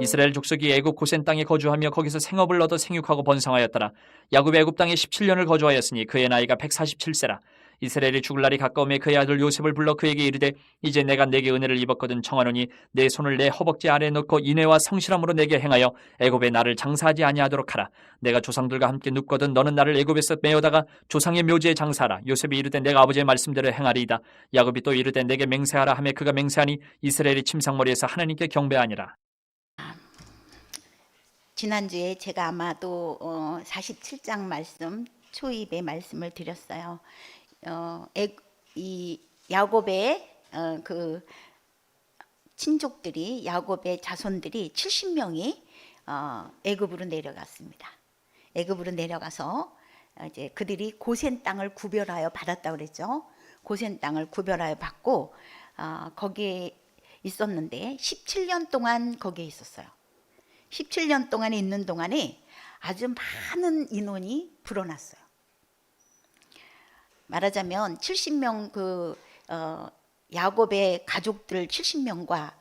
이스라엘 족속이 애굽 고센 땅에 거주하며 거기서 생업을 얻어 생육하고 번성하였더라. 야곱이 애굽 땅에 17년을 거주하였으니 그의 나이가 147세라. 이스라엘이 죽을 날이 가까움에 그의 아들 요셉을 불러 그에게 이르되 이제 내가 내게 은혜를 입었거든 청하노니 내 손을 내 허벅지 아래에 놓고 인애와 성실함으로 내게 행하여 애굽에 나를 장사하지 아니하도록 하라. 내가 조상들과 함께 눕거든 너는 나를 애굽에서 메어다가 조상의 묘지에 장사하라. 요셉이 이르되 내가 아버지의 말씀대로 행하리이다. 야곱이 또 이르되 내게 맹세하라 하매 그가 맹세하니 이스라엘이 침상머리에서 하나님께 경배하니라. 지난주에 제가 아마도 어, 47장 말씀 초입의 말씀을 드렸어요. 어, 애, 이 야곱의 어, 그 친족들이 야곱의 자손들이 70명이 어, 애굽으로 내려갔습니다. 애굽으로 내려가서 어, 이제 그들이 고센 땅을 구별하여 받았다 그랬죠. 고센 땅을 구별하여 받고 어, 거기에 있었는데 17년 동안 거기에 있었어요. 17년 동안 있는 동안에 아주 많은 인원이 불어났어요. 말하자면 70명 그 어, 야곱의 가족들 70명과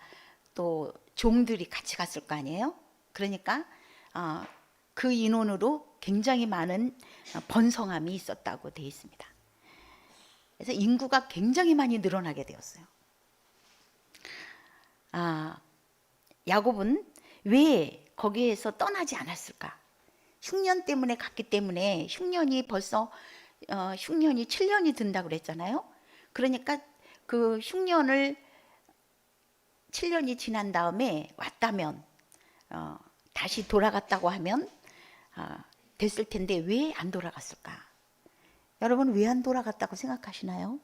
또 종들이 같이 갔을 거 아니에요? 그러니까 어, 그 인원으로 굉장히 많은 어, 번성함이 있었다고 되어 있습니다. 그래서 인구가 굉장히 많이 늘어나게 되었어요. 아, 야곱은 왜 거기에서 떠나지 않았을까? 흉년 때문에 갔기 때문에 흉년이 벌써 어, 흉년이 7년이 든다 그랬잖아요. 그러니까 그 흉년을 7년이 지난 다음에 왔다면 어, 다시 돌아갔다고 하면 어, 됐을 텐데 왜 안 돌아갔을까? 여러분 왜 안 돌아갔다고 생각하시나요?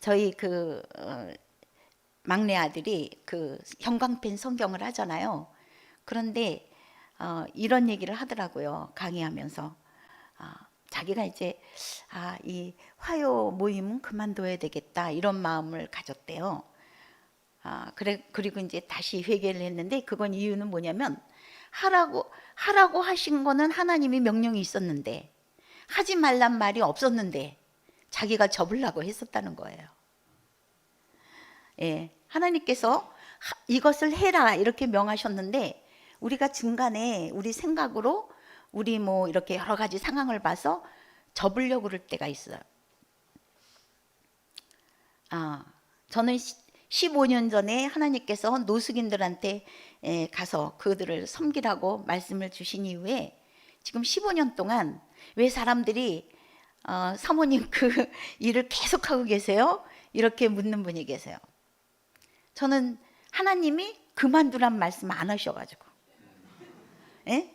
저희 그 어, 막내 아들이 그 형광펜 성경을 하잖아요. 그런데 어, 이런 얘기를 하더라고요. 강의하면서 아, 자기가 이제 아, 이 화요 모임은 그만둬야 되겠다 이런 마음을 가졌대요. 아, 그래 그리고 이제 다시 회개를 했는데 그건 이유는 뭐냐면 하라고 하라고 하신 거는 하나님이 명령이 있었는데 하지 말란 말이 없었는데 자기가 접으려고 했었다는 거예요. 예, 하나님께서 하- 이것을 해라 이렇게 명하셨는데 우리가 중간에 우리 생각으로 우리 뭐 이렇게 여러 가지 상황을 봐서 접으려고 그럴 때가 있어요. 아, 저는 15년 전에 하나님께서 노숙인들한테 에, 가서 그들을 섬기라고 말씀을 주신 이후에 지금 15년 동안 왜 사람들이 어, 사모님 그 일을 계속하고 계세요? 이렇게 묻는 분이 계세요. 저는 하나님이 그만두란 말씀 안 하셔가지고. 예?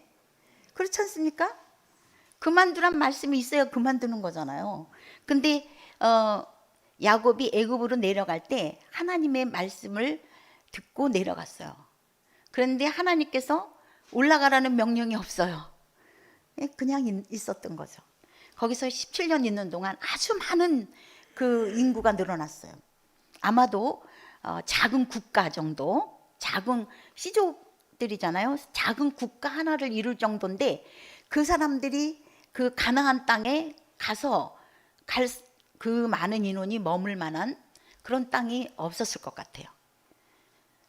그렇지 않습니까? 그만두란 말씀이 있어야 그만두는 거잖아요. 근데 어, 야곱이 애굽으로 내려갈 때 하나님의 말씀을 듣고 내려갔어요. 그런데 하나님께서 올라가라는 명령이 없어요. 예, 그냥 있- 있었던 거죠. 거기서 17년 있는 동안 아주 많은 그 인구가 늘어났어요. 아마도 어, 작은 국가 정도, 작은 시족들이잖아요. 작은 국가 하나를 이룰 정도인데 그 사람들이 그 가나안 땅에 가서 갈 그 많은 인원이 머물 만한 그런 땅이 없었을 것 같아요.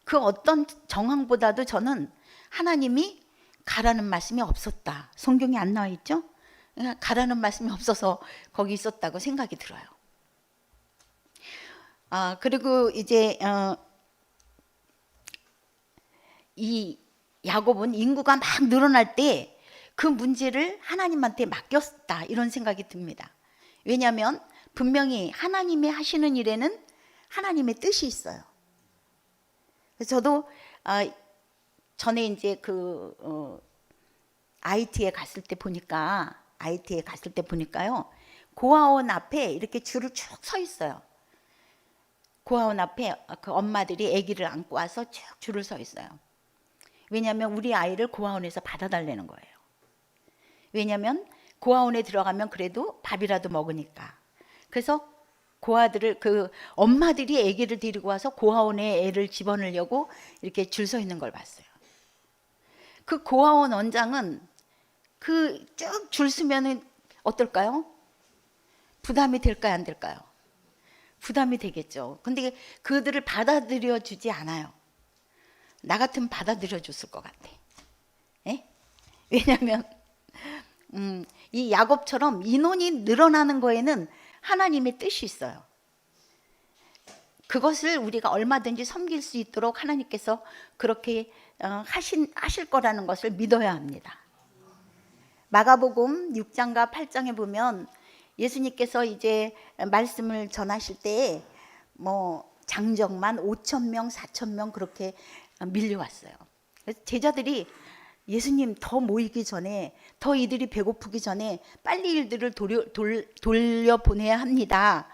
그 어떤 정황보다도 저는 하나님이 가라는 말씀이 없었다. 성경에 안 나와 있죠? 가라는 말씀이 없어서 거기 있었다고 생각이 들어요. 아 그리고 이제 어, 이 야곱은 인구가 막 늘어날 때 그 문제를 하나님한테 맡겼다 이런 생각이 듭니다. 왜냐하면 분명히 하나님이 하시는 일에는 하나님의 뜻이 있어요. 그래서 저도 아, 전에 이제 그 어, IT에 갔을 때 보니까 IT에 갔을 때 보니까요 고아원 앞에 이렇게 줄을 쭉 서 있어요. 고아원 앞에 그 엄마들이 아기를 안고 와서 쭉 줄을 서 있어요. 왜냐하면 우리 아이를 고아원에서 받아달라는 거예요. 왜냐하면 고아원에 들어가면 그래도 밥이라도 먹으니까. 그래서 고아들을 그 엄마들이 아기를 데리고 와서 고아원에 애를 집어넣으려고 이렇게 줄 서 있는 걸 봤어요. 그 고아원 원장은 그 쭉 줄 서면은 어떨까요? 부담이 될까요, 안 될까요? 부담이 되겠죠. 근데 그들을 받아들여 주지 않아요. 나 같으면 받아들여 줬을 것 같아. 예? 왜냐하면 음, 이 야곱처럼 인원이 늘어나는 거에는 하나님의 뜻이 있어요. 그것을 우리가 얼마든지 섬길 수 있도록 하나님께서 그렇게 어, 하신 하실 거라는 것을 믿어야 합니다. 마가복음 6장과 8장에 보면 예수님께서 이제 말씀을 전하실 때에 뭐 장정만 5천 명, 4천 명 그렇게 밀려왔어요. 그래서 제자들이 예수님 더 모이기 전에 더 이들이 배고프기 전에 빨리 일들을 돌려, 돌, 돌려보내야 합니다.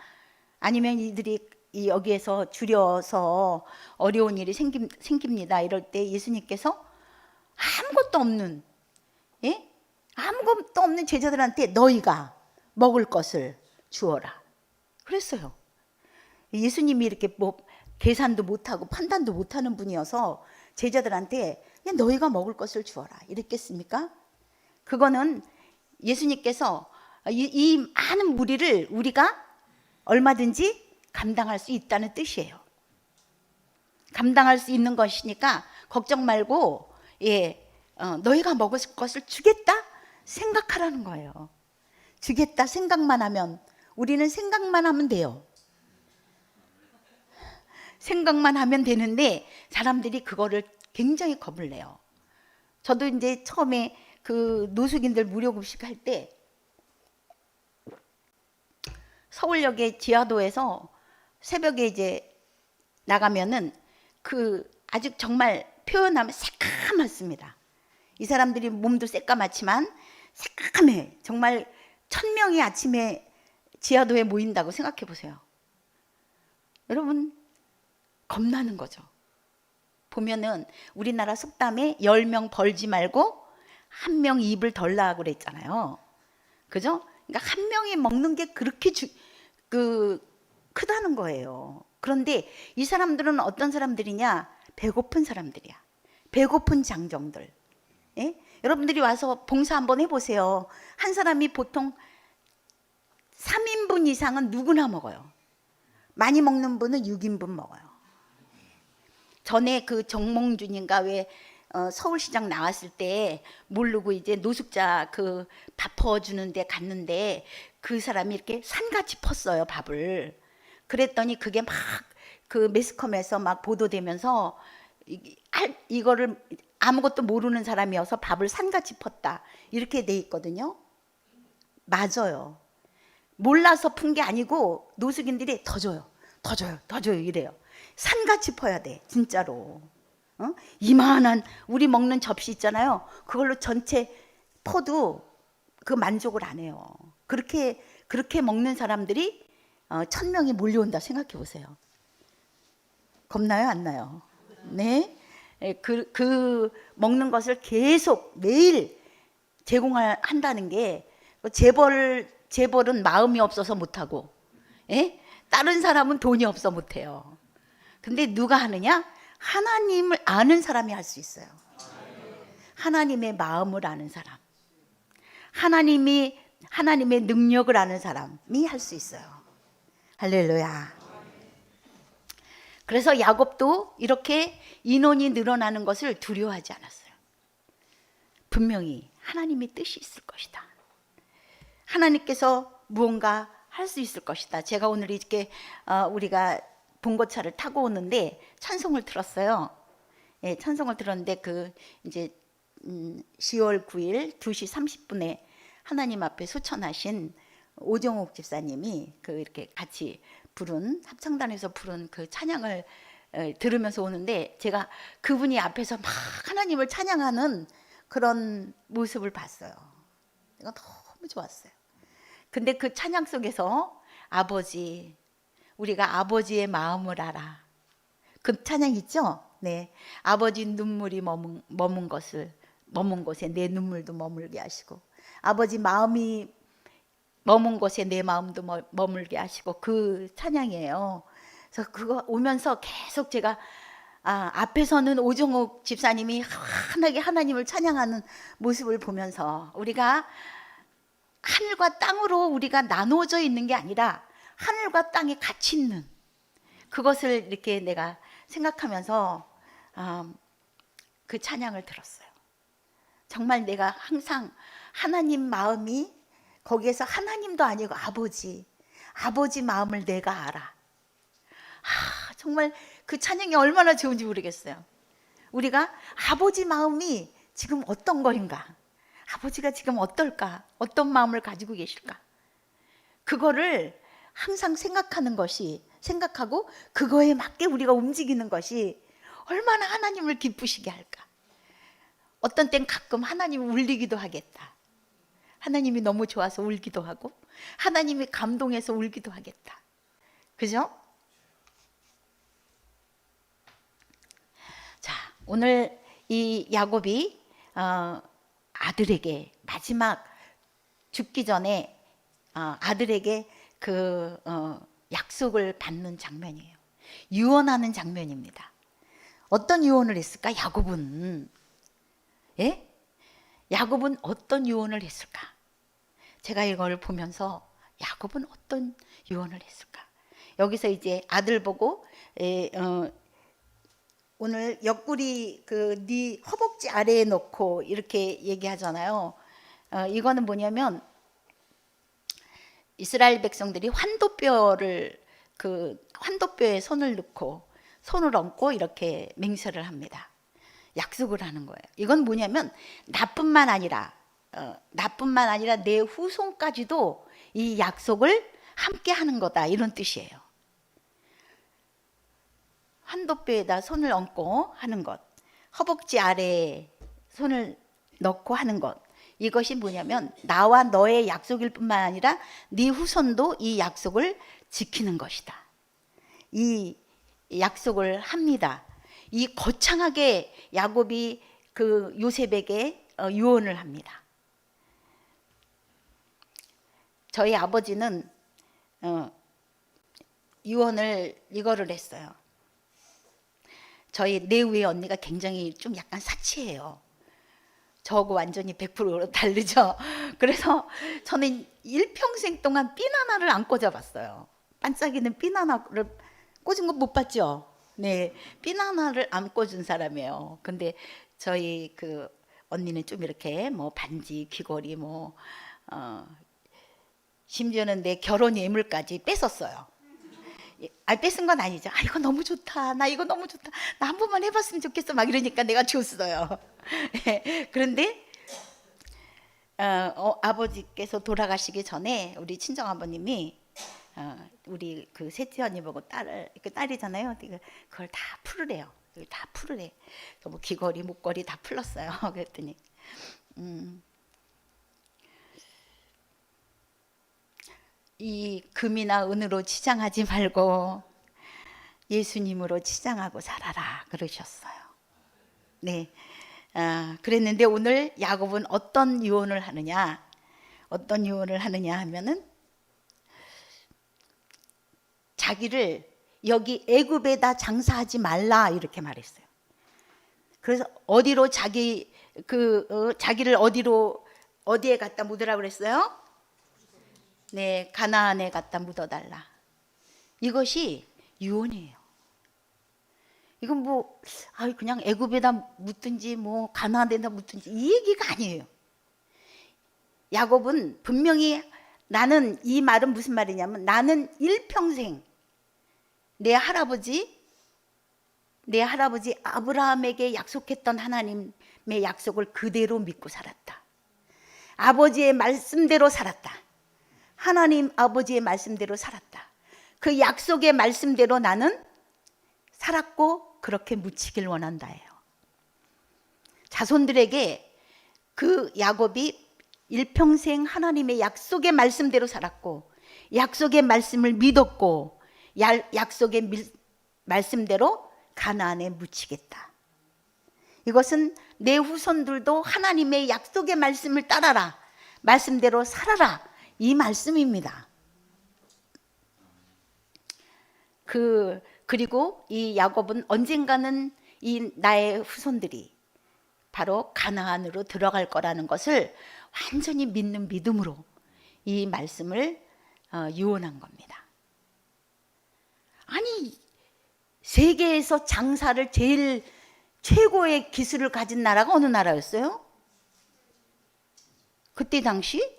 아니면 이들이 이 여기에서 줄여서 어려운 일이 생깁, 생깁니다. 이럴 때 예수님께서 아무것도 없는 예? 아무것도 없는 제자들한테 너희가 먹을 것을 주어라. 그랬어요. 예수님이 이렇게 뭐 계산도 못하고 판단도 못하는 분이어서 제자들한테 너희가 먹을 것을 주어라. 이랬겠습니까? 그거는 예수님께서 이, 이 많은 무리를 우리가 얼마든지 감당할 수 있다는 뜻이에요. 감당할 수 있는 것이니까 걱정 말고 예 어, 너희가 먹을 것을 주겠다 생각하라는 거예요. 주겠다 생각만 하면 우리는 생각만 하면 돼요. 생각만 하면 되는데 사람들이 그거를 굉장히 겁을 내요. 저도 이제 처음에 그 노숙인들 무료 급식 할 때 서울역의 지하도에서 새벽에 이제 나가면은 그 아직 정말 표현하면 새까맣습니다. 이 사람들이 몸도 새까맣지만 새까매. 정말 천 명이 아침에 지하도에 모인다고 생각해 보세요. 여러분 겁나는 거죠. 보면은 우리나라 속담에 열 명 벌지 말고 한 명 입을 덜라고 그랬잖아요. 그죠? 그러니까 한 명이 먹는 게 그렇게 주, 그 크다는 거예요. 그런데 이 사람들은 어떤 사람들이냐? 배고픈 사람들이야. 배고픈 장정들. 예? 여러분들이 와서 봉사 한번 해보세요. 한 사람이 보통 3인분 이상은 누구나 먹어요. 많이 먹는 분은 6인분 먹어요. 전에 그 정몽준인가 왜 어, 서울시장 나왔을 때 모르고 이제 노숙자 그 밥 퍼주는 데 갔는데 그 사람이 이렇게 산같이 펐어요 밥을 그랬더니 그게 막 그 매스컴에서 막 보도되면서 이, 할- 이거를 아무것도 모르는 사람이어서 밥을 산같이 펐다 이렇게 돼 있거든요 맞아요 몰라서 푼 게 아니고 노숙인들이 더 줘요 더 줘요 더 줘요 이래요 산같이 퍼야 돼 진짜로 어? 이만한 우리 먹는 접시 있잖아요. 그걸로 전체 퍼도 그 만족을 안 해요. 그렇게 그렇게 먹는 사람들이 어, 천 명이 몰려온다 생각해 보세요. 겁나요, 안 나요? 네. 예, 그, 그 먹는 것을 계속 매일 제공한다는 게 재벌 재벌은 마음이 없어서 못 하고, 예? 다른 사람은 돈이 없어 못 해요. 근데 누가 하느냐? 하나님을 아는 사람이 할 수 있어요. 하나님의 마음을 아는 사람. 하나님이 하나님의 능력을 아는 사람이 할 수 있어요. 할렐루야. 그래서 야곱도 이렇게 인원이 늘어나는 것을 두려워하지 않았어요. 분명히 하나님의 뜻이 있을 것이다. 하나님께서 무언가 할 수 있을 것이다. 제가 오늘 이렇게 어, 우리가 봉고차를 타고 오는데 찬송을 들었어요. 예, 찬송을 들었는데 그 이제 음, 10월 9일 2시 30분에 하나님 앞에 소천하신 오정옥 집사님이 그 이렇게 같이 부른 합창단에서 부른 그 찬양을 에, 들으면서 오는데 제가 그분이 앞에서 막 하나님을 찬양하는 그런 모습을 봤어요. 이거 너무 좋았어요. 근데 그 찬양 속에서 아버지 우리가 아버지의 마음을 알아. 그 찬양 있죠? 네. 아버지 눈물이 머문, 머문 것을 머문 곳에 내 눈물도 머물게 하시고 아버지 마음이 머문 곳에 내 마음도 머, 머물게 하시고 그 찬양이에요. 그래서 그거 오면서 계속 제가 아, 앞에서는 오정옥 집사님이 환하게 하나님을 찬양하는 모습을 보면서 우리가 하늘과 땅으로 우리가 나누어져 있는 게 아니라 하늘과 땅이 같이 있는 그것을 이렇게 내가 생각하면서 아, 그 찬양을 들었어요. 정말 내가 항상 하나님 마음이 거기에서 하나님도 아니고 아버지, 아버지 마음을 내가 알아. 아, 정말 그 찬양이 얼마나 좋은지 모르겠어요. 우리가 아버지 마음이 지금 어떤 거인가? 아버지가 지금 어떨까? 어떤 마음을 가지고 계실까? 그거를 항상 생각하는 것이 생각하고 그거에 맞게 우리가 움직이는 것이 얼마나 하나님을 기쁘시게 할까? 어떤 땐 가끔 하나님이 울리기도 하겠다. 하나님이 너무 좋아서 울기도 하고 하나님이 감동해서 울기도 하겠다. 그죠? 자, 오늘 이 야곱이 어, 아들에게 마지막 죽기 전에 어, 아들에게 그 어, 약속을 받는 장면이에요. 유언하는 장면입니다. 어떤 유언을 했을까? 야곱은 예? 야곱은 어떤 유언을 했을까? 제가 이걸 보면서 야곱은 어떤 유언을 했을까? 여기서 이제 아들 보고 에, 어, 오늘 옆구리 그 네 허벅지 아래에 놓고 이렇게 얘기하잖아요. 어, 이거는 뭐냐면 이스라엘 백성들이 환도뼈를 그 환도뼈에 손을 넣고 손을 얹고 이렇게 맹세를 합니다. 약속을 하는 거예요. 이건 뭐냐면 나뿐만 아니라 어, 나뿐만 아니라 내 후손까지도 이 약속을 함께 하는 거다 이런 뜻이에요. 한도뼈에다 손을 얹고 하는 것, 허벅지 아래에 손을 넣고 하는 것. 이것이 뭐냐면 나와 너의 약속일 뿐만 아니라 네 후손도 이 약속을 지키는 것이다. 이 약속을 합니다. 이 거창하게 야곱이 그 요셉에게 어, 유언을 합니다. 저희 아버지는 어, 유언을 이거를 했어요. 저희 내 위에 언니가 굉장히 좀 약간 사치해요. 저하고 완전히 100% 다르죠. 그래서 저는 일평생 동안 핀 하나를 안 꽂아봤어요. 반짝이는 핀 하나를 꽂은 거못 봤죠. 네, 핀 하나를 안 꽂은 사람이에요. 근데 저희 그 언니는 좀 이렇게 뭐 반지, 귀걸이, 뭐 어, 심지어는 내 결혼 예물까지 뺐었어요. 아 뺏은 건 아니죠. 아 이거 너무 좋다. 나 이거 너무 좋다. 나 한 번만 해봤으면 좋겠어. 막 이러니까 내가 줬어요. 예, 그런데 어, 어, 아버지께서 돌아가시기 전에 우리 친정 아버님이 어, 우리 그 셋째 언니 보고 딸을 그 딸이잖아요. 그- 그걸 다 풀으래요. 다 풀으래. 뭐 귀걸이, 목걸이 다 풀었어요. 그랬더니 음, 이 금이나 은으로 치장하지 말고 예수님으로 치장하고 살아라 그러셨어요. 네, 아, 그랬는데 오늘 야곱은 어떤 유언을 하느냐? 어떤 유언을 하느냐 하면은 자기를 여기 애굽에다 장사하지 말라 이렇게 말했어요. 그래서 어디로 자기 그 어, 자기를 어디로 어디에 갖다 묻으라 그랬어요? 네, 가나안에 갖다 묻어달라. 이것이 유언이에요. 이건 뭐, 아 그냥 애굽에다 묻든지 뭐 가나안에다 묻든지 이 얘기가 아니에요. 야곱은 분명히 나는 이 말은 무슨 말이냐면 나는 일평생 내 할아버지 내 할아버지 아브라함에게 약속했던 하나님의 약속을 그대로 믿고 살았다. 아버지의 말씀대로 살았다. 하나님 아버지의 말씀대로 살았다. 그 약속의 말씀대로 나는 살았고 그렇게 묻히길 원한다예요. 자손들에게 그 야곱이 일평생 하나님의 약속의 말씀대로 살았고 약속의 말씀을 믿었고 야- 약속의 밀- 말씀대로 가나안에 묻히겠다. 이것은 내 후손들도 하나님의 약속의 말씀을 따라라. 말씀대로 살아라. 이 말씀입니다. 그 그리고 이 야곱은 언젠가는 이 나의 후손들이 바로 가나안으로 들어갈 거라는 것을 완전히 믿는 믿음으로 이 말씀을 어, 유언한 겁니다. 아니 세계에서 장사를 제일 최고의 기술을 가진 나라가 어느 나라였어요? 그때 당시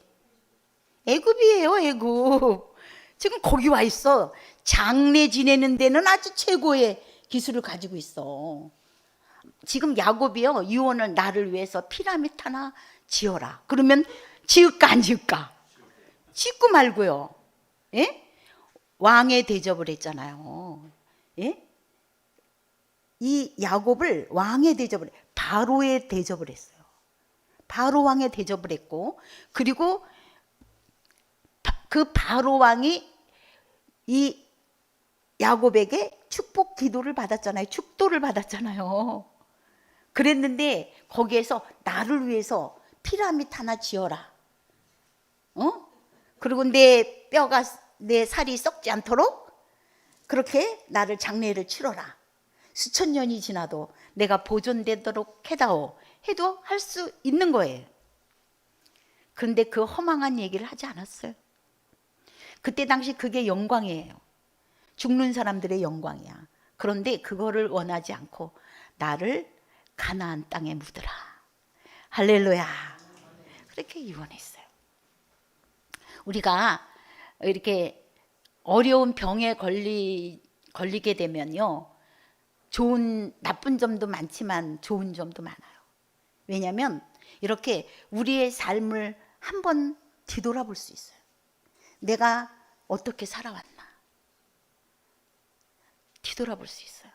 애굽이에요, 애굽. 지금 거기 와 있어. 장례 지내는 데는 아주 최고의 기술을 가지고 있어. 지금 야곱이요 유언을 나를 위해서 피라미드 하나 지어라. 그러면 지을까 안 지을까? 짓고 말고요. 예? 왕의 대접을 했잖아요. 예? 이 야곱을 왕의 대접을 바로의 대접을 했어요. 바로 왕의 대접을 했고 그리고 바- 그 바로 왕이 이 야곱에게 축복 기도를 받았잖아요. 축도를 받았잖아요. 그랬는데 거기에서 나를 위해서 피라미드 하나 지어라. 어? 그리고 내 뼈가 내 살이 썩지 않도록 그렇게 나를 장례를 치러라. 수천 년이 지나도 내가 보존되도록 해다오. 해도 할 수 있는 거예요. 그런데 그 허망한 얘기를 하지 않았어요. 그때 당시 그게 영광이에요. 죽는 사람들의 영광이야. 그런데 그거를 원하지 않고 나를 가나안 땅에 묻으라. 할렐루야. 그렇게 유언했어요. 우리가 이렇게 어려운 병에 걸리 걸리게 되면요. 좋은 나쁜 점도 많지만 좋은 점도 많아요. 왜냐하면 이렇게 우리의 삶을 한번 뒤돌아볼 수 있어요. 내가 어떻게 살아왔나 뒤돌아볼 수 있어요.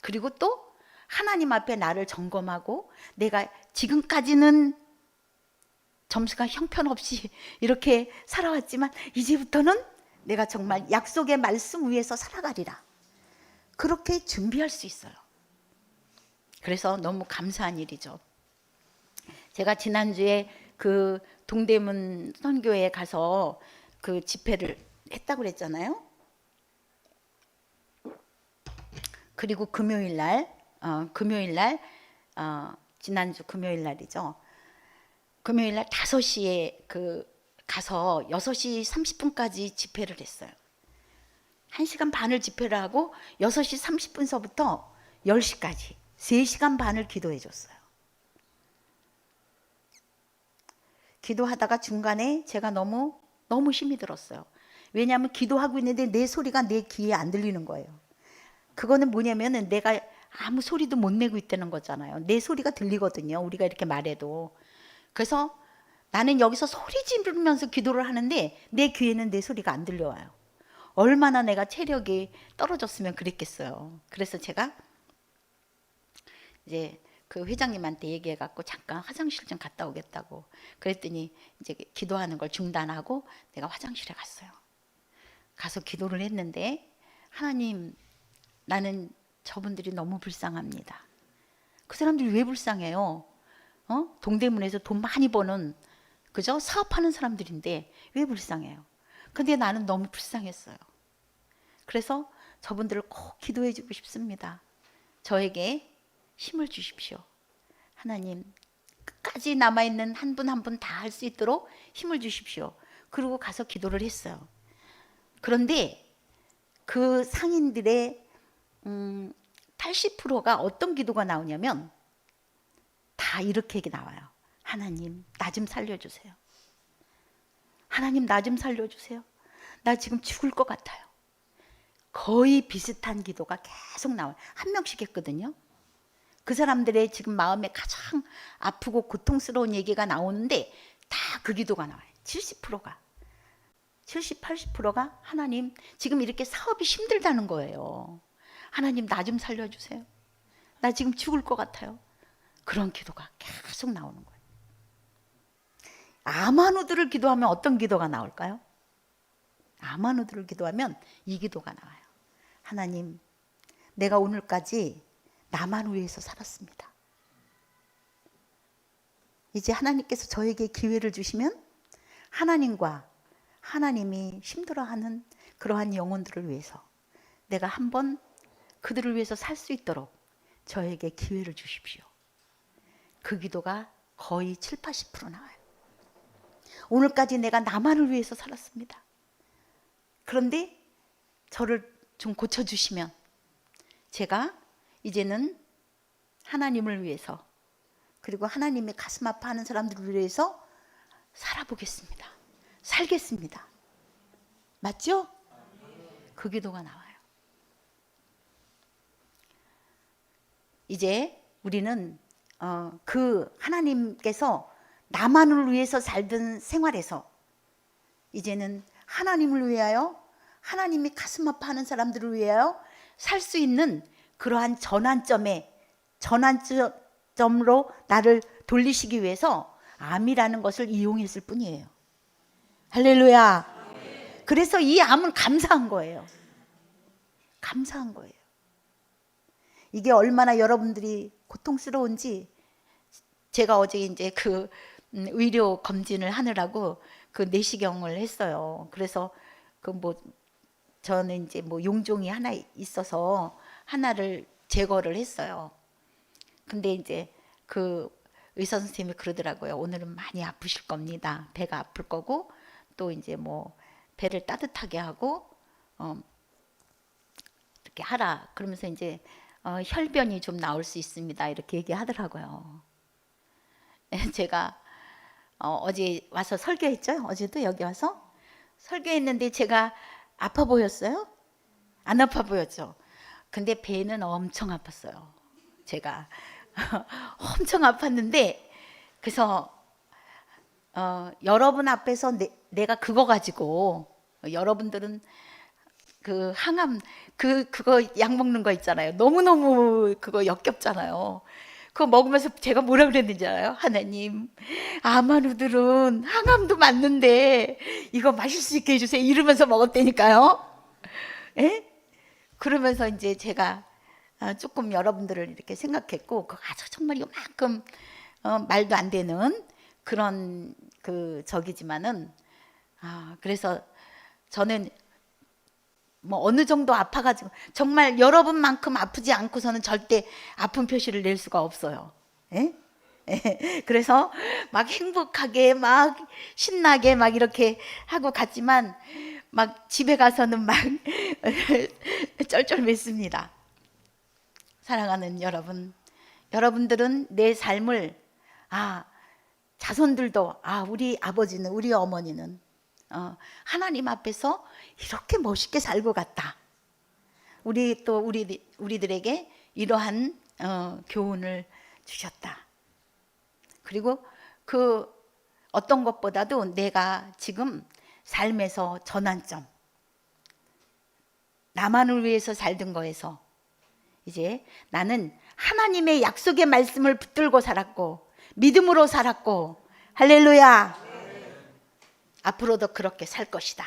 그리고 또 하나님 앞에 나를 점검하고 내가 지금까지는 점수가 형편없이 이렇게 살아왔지만 이제부터는 내가 정말 약속의 말씀 위에서 살아가리라. 그렇게 준비할 수 있어요. 그래서 너무 감사한 일이죠. 제가 지난주에 그 동대문 선교회에 가서 그 집회를 했다고 그랬잖아요. 그리고 금요일 날, 어, 금요일 날, 어, 지난주 금요일 날이죠. 금요일 날 5시에 그 가서 6시 30분까지 집회를 했어요. 1시간 반을 집회를 하고 6시 30분서부터 10시까지 3시간 반을 기도해 줬어요. 기도하다가 중간에 제가 너무 너무 힘이 들었어요. 왜냐하면 기도하고 있는데 내 소리가 내 귀에 안 들리는 거예요. 그거는 뭐냐면은 내가 아무 소리도 못 내고 있다는 거잖아요. 내 소리가 들리거든요. 우리가 이렇게 말해도. 그래서 나는 여기서 소리 지르면서 기도를 하는데 내 귀에는 내 소리가 안 들려와요. 얼마나 내가 체력이 떨어졌으면 그랬겠어요. 그래서 제가 이제 그 회장님한테 얘기해 갖고 잠깐 화장실 좀 갔다 오겠다고 그랬더니 이제 기도하는 걸 중단하고 내가 화장실에 갔어요. 가서 기도를 했는데 하나님 나는 저분들이 너무 불쌍합니다. 그 사람들이 왜 불쌍해요? 어? 동대문에서 돈 많이 버는 그죠? 사업하는 사람들인데 왜 불쌍해요? 근데 나는 너무 불쌍했어요. 그래서 저분들을 꼭 기도해 주고 싶습니다. 저에게 힘을 주십시오. 하나님, 끝까지 남아있는 한 분 한 분 다 할 수 있도록 힘을 주십시오. 그리고 가서 기도를 했어요. 그런데 그 상인들의 음, 80%가 어떤 기도가 나오냐면 다 이렇게 나와요. 하나님, 나 좀 살려주세요. 하나님, 나 좀 살려주세요. 나 지금 죽을 것 같아요. 거의 비슷한 기도가 계속 나와요. 한 명씩 했거든요. 그 사람들의 지금 마음에 가장 아프고 고통스러운 얘기가 나오는데 다 그 기도가 나와요. 70%가. 70, 80%가 하나님 지금 이렇게 사업이 힘들다는 거예요. 하나님 나 좀 살려주세요. 나 지금 죽을 것 같아요. 그런 기도가 계속 나오는 거예요. 아마누드를 기도하면 어떤 기도가 나올까요? 아마누드를 기도하면 이 기도가 나와요. 하나님, 내가 오늘까지 나만 위해서 살았습니다. 이제 하나님께서 저에게 기회를 주시면 하나님과 하나님이 힘들어하는 그러한 영혼들을 위해서 내가 한번 그들을 위해서 살 수 있도록 저에게 기회를 주십시오. 그 기도가 거의 7, 80% 나와요. 오늘까지 내가 나만을 위해서 살았습니다. 그런데 저를 좀 고쳐주시면 제가 이제는 하나님을 위해서 그리고 하나님의 가슴 아파하는 사람들을 위해서 살아보겠습니다. 살겠습니다. 맞죠? 그 기도가 나와요. 이제 우리는 어, 그 하나님께서 나만을 위해서 살던 생활에서 이제는 하나님을 위하여 하나님이 가슴 아파하는 사람들을 위하여 살 수 있는 그러한 전환점에 전환점으로 나를 돌리시기 위해서 암이라는 것을 이용했을 뿐이에요. 할렐루야. 그래서 이 암은 감사한 거예요. 감사한 거예요. 이게 얼마나 여러분들이 고통스러운지 제가 어제 이제 그 음, 의료 검진을 하느라고 그 내시경을 했어요. 그래서 그 뭐 저는 이제 뭐 용종이 하나 있어서 하나를 제거를 했어요. 근데 이제 그 의사 선생님이 그러더라고요. 오늘은 많이 아프실 겁니다. 배가 아플 거고 또 이제 뭐 배를 따뜻하게 하고 어 이렇게 하라. 그러면서 이제 어, 혈변이 좀 나올 수 있습니다. 이렇게 얘기하더라고요. 제가 어, 어제 와서 설교했죠. 어제도 여기 와서 설교했는데 제가 아파 보였어요? 안 아파 보였죠. 근데 배는 엄청 아팠어요. 제가 엄청 아팠는데 그래서 어, 여러분 앞에서 내, 내가 그거 가지고 여러분들은 그 항암 그 그거 약 먹는 거 있잖아요. 너무 너무 그거 역겹잖아요. 그거 먹으면서 제가 뭐라 그랬는지 알아요? 하나님, 아마누들은 항암도 맞는데 이거 마실 수 있게 해주세요. 이러면서 먹었다니까요. 예? 그러면서 이제 제가 아, 조금 여러분들을 이렇게 생각했고, 그 아주 정말 이만큼 어, 말도 안 되는 그런 그 적이지만은 아 그래서 저는 뭐 어느 정도 아파가지고 정말 여러분만큼 아프지 않고서는 절대 아픈 표시를 낼 수가 없어요. 예? 예. 그래서 막 행복하게 막 신나게 막 이렇게 하고 갔지만 막 집에 가서는 막 쩔쩔맸습니다. 사랑하는 여러분, 여러분들은 내 삶을 아 자손들도 아 우리 아버지는 우리 어머니는 어, 하나님 앞에서 이렇게 멋있게 살고 갔다. 우리 또 우리 우리들에게 이러한 어, 교훈을 주셨다. 그리고 그 어떤 것보다도 내가 지금 삶에서 전환점, 나만을 위해서 살던 거에서 이제 나는 하나님의 약속의 말씀을 붙들고 살았고 믿음으로 살았고 할렐루야. 앞으로도 그렇게 살 것이다.